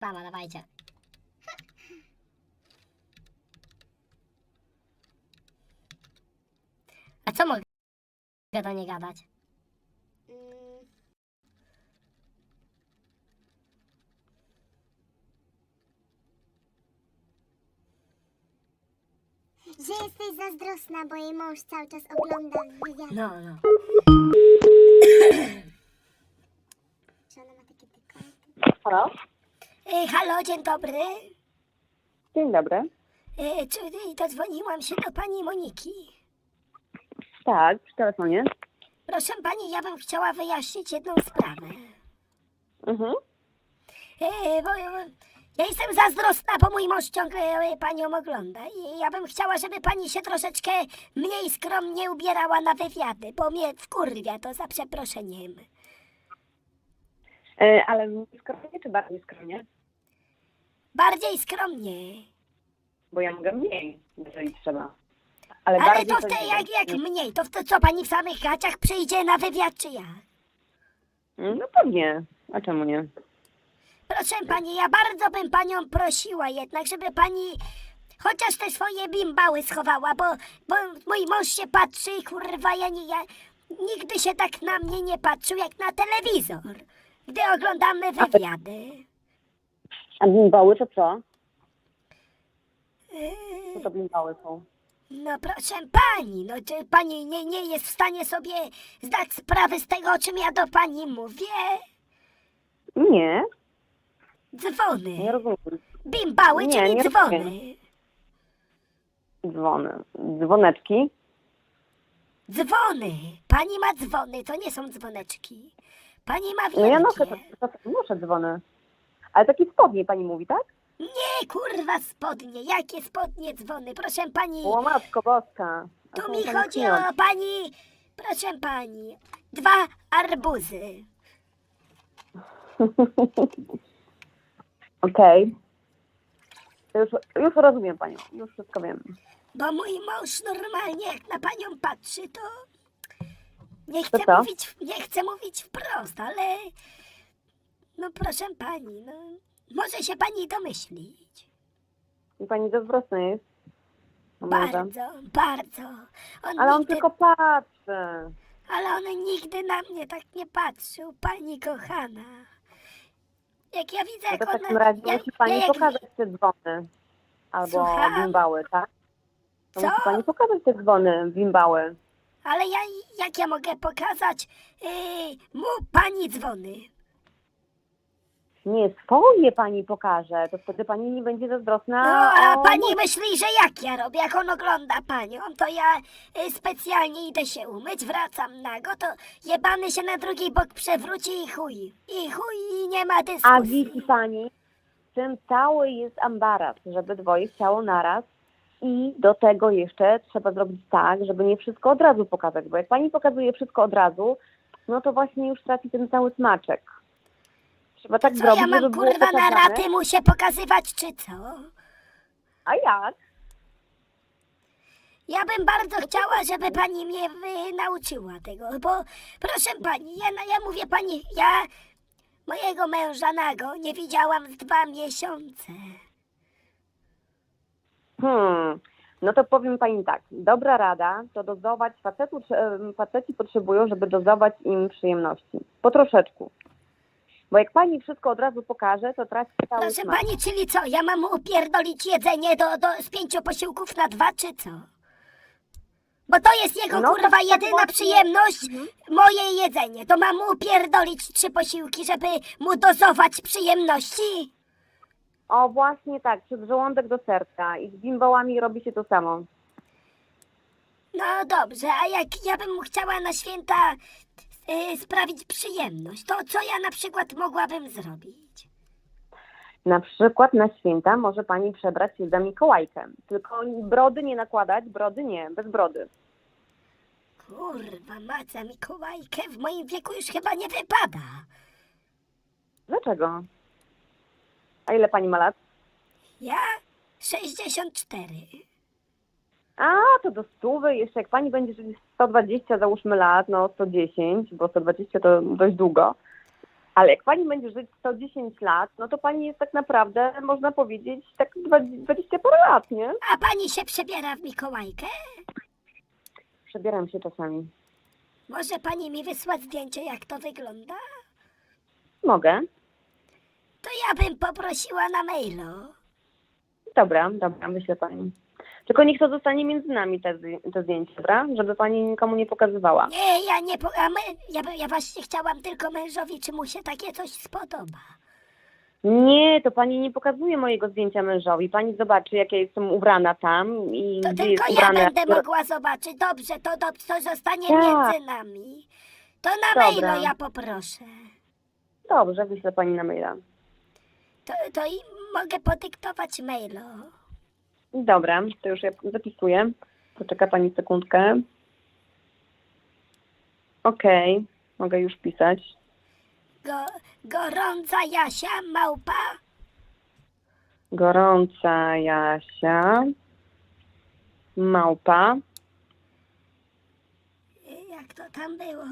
Mama, dawajcie. A co mogę do nie gadać? Mm. Że jesteś zazdrosna, bo jej mąż cały czas ogląda wywiad. No, no. Że ona ma takie dekolty. Halo? E, halo, dzień dobry. Dzień dobry. E, czy e, dodzwoniłam się do pani Moniki? Tak, przy telefonie. Proszę pani, ja bym chciała wyjaśnić jedną sprawę. Mhm. E, bo, e, ja jestem zazdrosna, bo mój mąż ciągle e, panią ogląda i ja bym chciała, żeby pani się troszeczkę mniej skromnie ubierała na wywiady, bo mnie wkurwia to za przeproszeniem. E, ale mniej skromnie czy bardziej skromnie? Bardziej skromnie. Bo ja mogę mniej, jeżeli trzeba. Ale, Ale bardziej to wtedy jak, jak mniej, to wtedy co pani w samych gaciach przyjdzie na wywiad czy ja? No pewnie. A czemu nie? Proszę pani, ja bardzo bym panią prosiła jednak, żeby pani chociaż te swoje bimbały schowała, bo, bo mój mąż się patrzy i kurwa, ja, nie, ja nigdy się tak na mnie nie patrzył jak na telewizor, gdy oglądamy wywiady. A bimbały to co? Co Yy, to bimbały są? No proszę pani, no czy pani nie, nie jest w stanie sobie zdać sprawy z tego, o czym ja do pani mówię? Nie, Dzwony. nie rozumiem. Bimbały, Nie, czyli nie dzwony. rozumiem. Dzwony. Dzwoneczki. Dzwony. Pani ma dzwony, to nie są dzwoneczki. Pani ma No ja noszę, to, noszę dzwony. Ale takie spodnie pani mówi, tak? Nie, kurwa, spodnie. Jakie spodnie dzwony? Proszę pani, O matko boska. A tu są mi tam chodzi o pani, proszę pani, dwa arbuzy. Okej. To Już, już rozumiem panią. Już wszystko wiem. Bo mój mąż normalnie jak na panią patrzy, to nie To chcę co? mówić, nie chcę mówić wprost, ale no proszę pani, no może się pani domyślić. I pani zazdrosna jest. Bardzo, bardzo. On Ale on nigdy, tylko patrzy. ale on nigdy na mnie tak nie patrzył, pani kochana. Jak ja widzę, No jak to w ona... takim razie jak, musi pani ja jak, pokazać te dzwony. Albo Słucham? bimbały, tak? To Co? musi pani pokazać te dzwony, bimbały. Ale ja, jak ja mogę pokazać yy, mu pani dzwony? Nie, swoje pani pokaże, to wtedy pani nie będzie zazdrosna. No, a o pani myśli, że jak ja robię, jak on ogląda panią, to ja y, specjalnie idę się umyć, wracam nago, to jebany się na drugi bok przewróci i chuj. I chuj, i nie ma A dyskusji. widzi pani, czym cały jest ambaras, żeby dwoje chciało naraz. I do tego jeszcze trzeba zrobić tak, żeby nie wszystko od razu pokazać, bo jak pani pokazuje wszystko od razu, no to właśnie już traci ten cały smaczek. Trzeba tak Co zrobić, ja mam żeby było kurwa na pokazane. raty mu się pokazywać, czy co? A jak? Ja bym bardzo chciała, żeby pani mnie wy, nauczyła tego, bo proszę pani, ja, na- ja mówię pani, ja mojego męża nago nie widziałam z dwa miesiące. Hmm. No to powiem pani tak. Dobra rada to dozować facetu, em, faceci potrzebują, żeby dozować im przyjemności. Po troszeczku. Bo jak pani wszystko od razu pokaże, to traci cały Proszę smak. pani, czyli co, ja mam upierdolić jedzenie do, do, z pięciu posiłków na dwa, czy co? Bo to jest jego No, kurwa tak, jedyna właśnie. przyjemność, moje jedzenie. To mam upierdolić trzy posiłki, żeby mu dozować przyjemności? O, właśnie tak, przez żołądek do serca. I z bimbałami robi się to samo. No dobrze, a jak ja bym mu chciała na święta y, sprawić przyjemność, to co ja na przykład mogłabym zrobić? Na przykład na święta może pani przebrać się za Mikołajkę. Tylko brody nie nakładać, brody nie, bez brody. Kurwa, maca Mikołajkę w moim wieku już chyba nie wypada. Dlaczego? A ile pani ma lat? Ja 64. A, to do stówy, jeszcze jak pani będzie żyć 120, załóżmy lat, no 110, bo 120 to dość długo. Ale jak pani będzie żyć 110 lat, no to pani jest tak naprawdę, można powiedzieć, tak 20 parę lat, nie? A pani się przebiera w Mikołajkę? Przebieram się czasami. Może pani mi wysłać zdjęcie, jak to wygląda? Mogę? To ja bym poprosiła na mailu. Dobra, dobra, wyślę pani. Tylko niech to zostanie między nami te, te zdjęcie, dobra? Żeby pani nikomu nie pokazywała. Nie, ja nie, po, a my, ja, ja właśnie chciałam tylko mężowi, czy mu się takie coś spodoba. Nie, to pani nie pokazuje mojego zdjęcia mężowi. Pani zobaczy, jak ja jestem ubrana tam i To gdzie tylko jest ja ubrana. będę mogła zobaczyć. Dobrze, to, to, to zostanie Tak. między nami. To na Dobra. mailu ja poproszę. Dobrze, wyślę pani na maila. To, to i mogę podyktować mailu. Dobra, to już ja zapisuję. Poczeka pani sekundkę. Okej, mogę już pisać. Go, gorąca Jasia, małpa, Gorąca Jasia. Małpa. jak to tam było?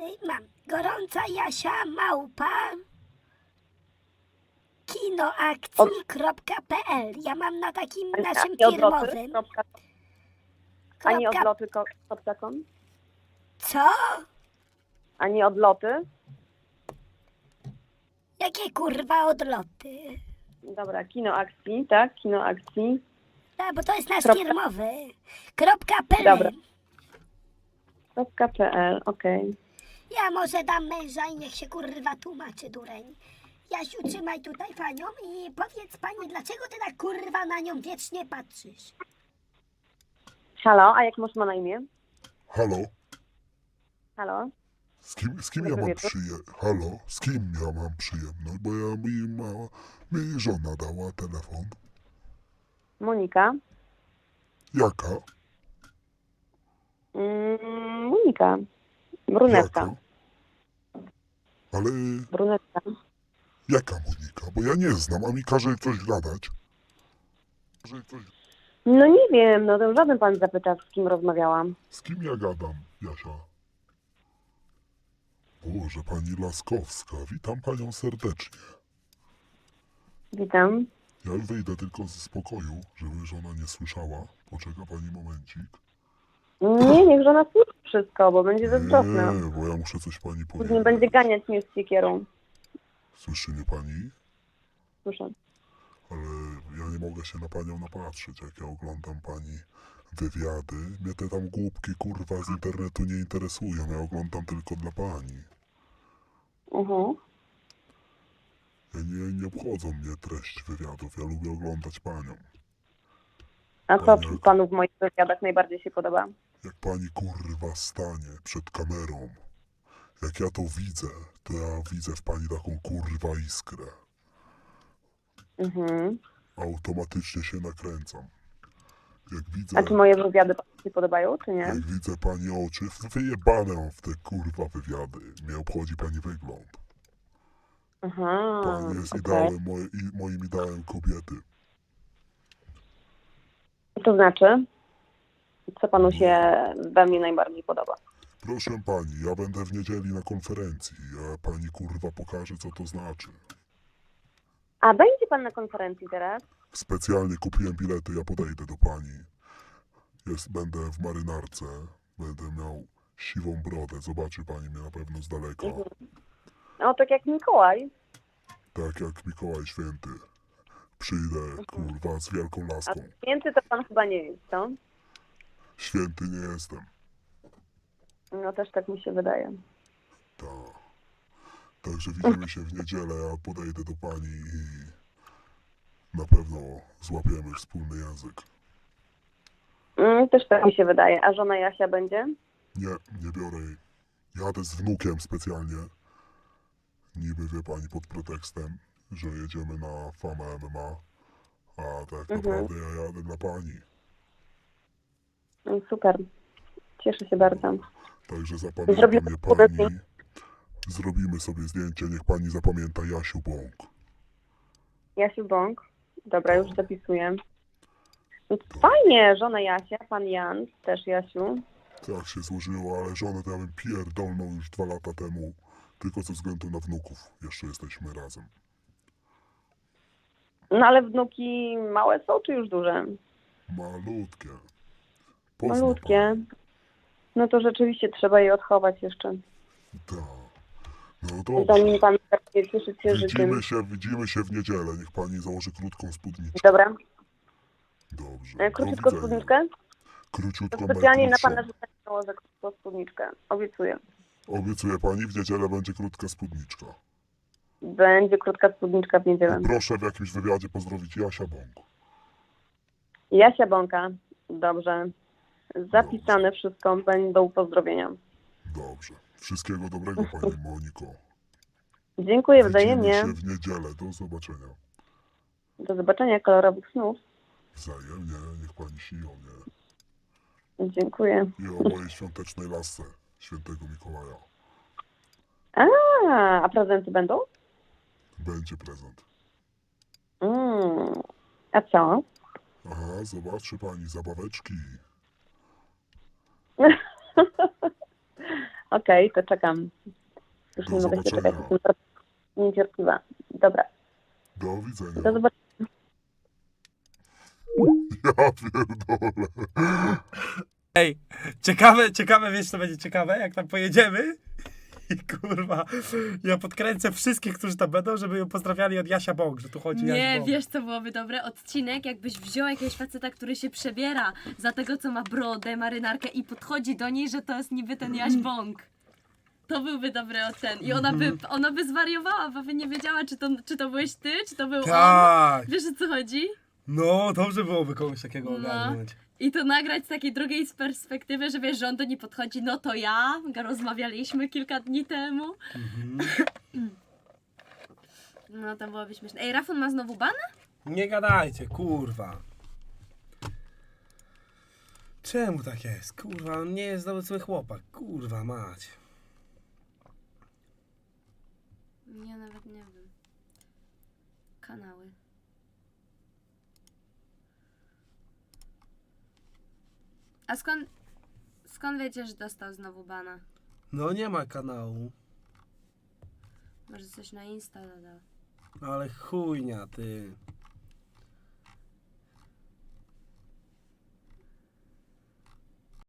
Y, Mam. Gorąca Jasia, małpa, kinoakcji.pl. Ja mam na takim A- naszym odloty? firmowym. Kropka, a nie Kropka, odloty ko- kropka com? co? A nie odloty? Jakie kurwa odloty? Dobra, kino akcji, tak? Kino akcji. A, bo to jest nasz Kropka. firmowy. Kropka PL. Dobra. Kropka.pl, okej. Ja może dam męża i niech się kurwa tłumaczy, dureń. Jasiu, trzymaj tutaj panią i powiedz pani, dlaczego ty tak kurwa na nią wiecznie patrzysz? Halo, a jak masz ma na imię? Halo? Halo? Z kim, z kim ja Dobry mam wieczór. przyje... Halo? Z kim ja mam przyjemność? Bo ja mi mała... Mi żona dała telefon. Monika? Jaka? Mm, Monika. Brunetka. Jaka? Ale Brunetka. Jaka Monika? Bo ja nie znam, a mi każe coś gadać. Każe coś... No nie wiem, no to żaden pan zapyta, z kim rozmawiałam. Z kim ja gadam, Jasia? Boże, pani Laskowska, witam panią serdecznie. Witam. Ja wyjdę tylko z spokoju, żeby żona nie słyszała. Poczeka pani momencik. Nie, niech żona słyszy wszystko, bo będzie zazdrosna. Nie, bo ja muszę coś pani Później powiedzieć. będzie ganiać mnie z siekierą. Słyszy mnie pani? Słyszę. Ale ja nie mogę się na panią napatrzeć, jak ja oglądam pani wywiady. Mnie te tam głupki kurwa z internetu nie interesują. Ja oglądam tylko dla pani. Mhm. Ja nie, nie obchodzą mnie treść wywiadów. Ja lubię oglądać panią. A co Pani- panu w moich wywiadach najbardziej się podoba? Jak pani kurwa stanie przed kamerą, jak ja to widzę, to ja widzę w pani taką kurwa iskrę. Mhm. Automatycznie się nakręcam. Jak widzę, A czy moje wywiady panu się podobają, czy nie? jak widzę pani oczy, wyjebane mam w te kurwa wywiady. Mnie obchodzi pani wygląd. Aha, Pani jest okej. ideałem, moje, i, moim ideałem kobiety. To znaczy, co panu się we mnie najbardziej podoba? Proszę pani, ja będę w niedzieli na konferencji. Ja pani kurwa pokażę, co to znaczy. A będzie pan na konferencji teraz? Specjalnie kupiłem bilety, ja podejdę do pani. Jest, będę w marynarce, będę miał siwą brodę, zobaczy pani mnie na pewno z daleka. No, tak jak Mikołaj. Tak jak Mikołaj Święty. Przyjdę, kurwa, z wielką A laską. święty to pan chyba nie jest, co? Święty nie jestem. No też tak mi się wydaje. Tak. Także widzimy się w niedzielę, ja podejdę do pani i na pewno złapiemy wspólny język. Mm, też tak mi się wydaje. A żona Jasia będzie? Nie, nie biorę jej. Jadę z wnukiem specjalnie. Niby wie pani pod pretekstem, że jedziemy na famę MMA. A tak Mhm. naprawdę ja jadę dla pani. Mm, Super. Cieszę się bardzo. Także zapamięta mnie pani. Zrobimy sobie zdjęcie, niech pani zapamięta Jasiu Bąk. Jasiu Bąk. Dobra, już zapisuję. No to Fajnie, żona Jasia, pan Jan, też Jasiu. Tak się złożyło, ale żonę to ja bym pierdolnął już dwa lata temu. Tylko ze względu na wnuków. Jeszcze jesteśmy razem. No ale wnuki małe są czy już duże? Malutkie. Pozna Malutkie. No to rzeczywiście trzeba je odchować jeszcze. Tak. No dobrze. Zanim pan zacznie cieszyć się życiem. Widzimy się, widzimy się w niedzielę. Niech pani założy krótką spódniczkę. Dobra. Dobrze. E, Do Króciutko widzenia. spódniczkę? Króciutko, To specjalnie na najkrótszą. pana życzenie założę krótką spódniczkę. Obiecuję. Obiecuję pani, w niedzielę będzie krótka spódniczka. Będzie krótka spódniczka w niedzielę. Proszę w jakimś wywiadzie pozdrowić Jasia Bąk. Jasia Bąka. Dobrze. Zapisane wszystko. Będą pozdrowienia. Dobrze. Wszystkiego dobrego pani Moniko. Dziękuję Widzimy wzajemnie. się w niedzielę. Do zobaczenia. Do zobaczenia kolorowych snów. Wzajemnie. Niech pani śni o mnie. Dziękuję. I o mojej świątecznej lasce świętego Mikołaja. A, a prezenty będą? Będzie prezent. Mm. A co? Aha, zobaczy pani zabaweczki. Okej, to czekam. Już Do nie mogę się zobaczenia. czekać. Jestem bardzo niecierpliwa. Dobra. Do widzenia. Do zobaczenia. Ja pierdolę. Ej, ciekawe, ciekawe, wiesz co będzie ciekawe, jak tam pojedziemy? I kurwa, ja podkręcę wszystkich, którzy tam będą, żeby ją pozdrawiali od Jasia Bąk, że tu chodzi Jaś Nie, Bąk. wiesz co byłoby dobre? Odcinek, jakbyś wziął jakiegoś faceta, który się przebiera za tego, co ma brodę, marynarkę i podchodzi do niej, że to jest niby ten Jaś Bąk. To byłby dobry ocen. I ona by, ona by zwariowała, bo by nie wiedziała, czy to, czy to byłeś ty, czy to był on. Tak, Wiesz o co chodzi? no dobrze byłoby kogoś takiego No. ogarnąć. I to nagrać z takiej drugiej z perspektywy, że wiesz, że on do niej podchodzi, no to ja, rozmawialiśmy kilka dni temu. No to byłoby śmieszne. Ej, Rafon ma znowu bana? Nie gadajcie, kurwa. Czemu tak jest? Kurwa, on nie jest dobry zły chłopak. Kurwa, mać. Ja nawet nie wiem. Kanały. A skąd, skąd wiecie, że dostał znowu bana? No nie ma kanału. Może coś na Insta dodał. Ale chujnia, ty.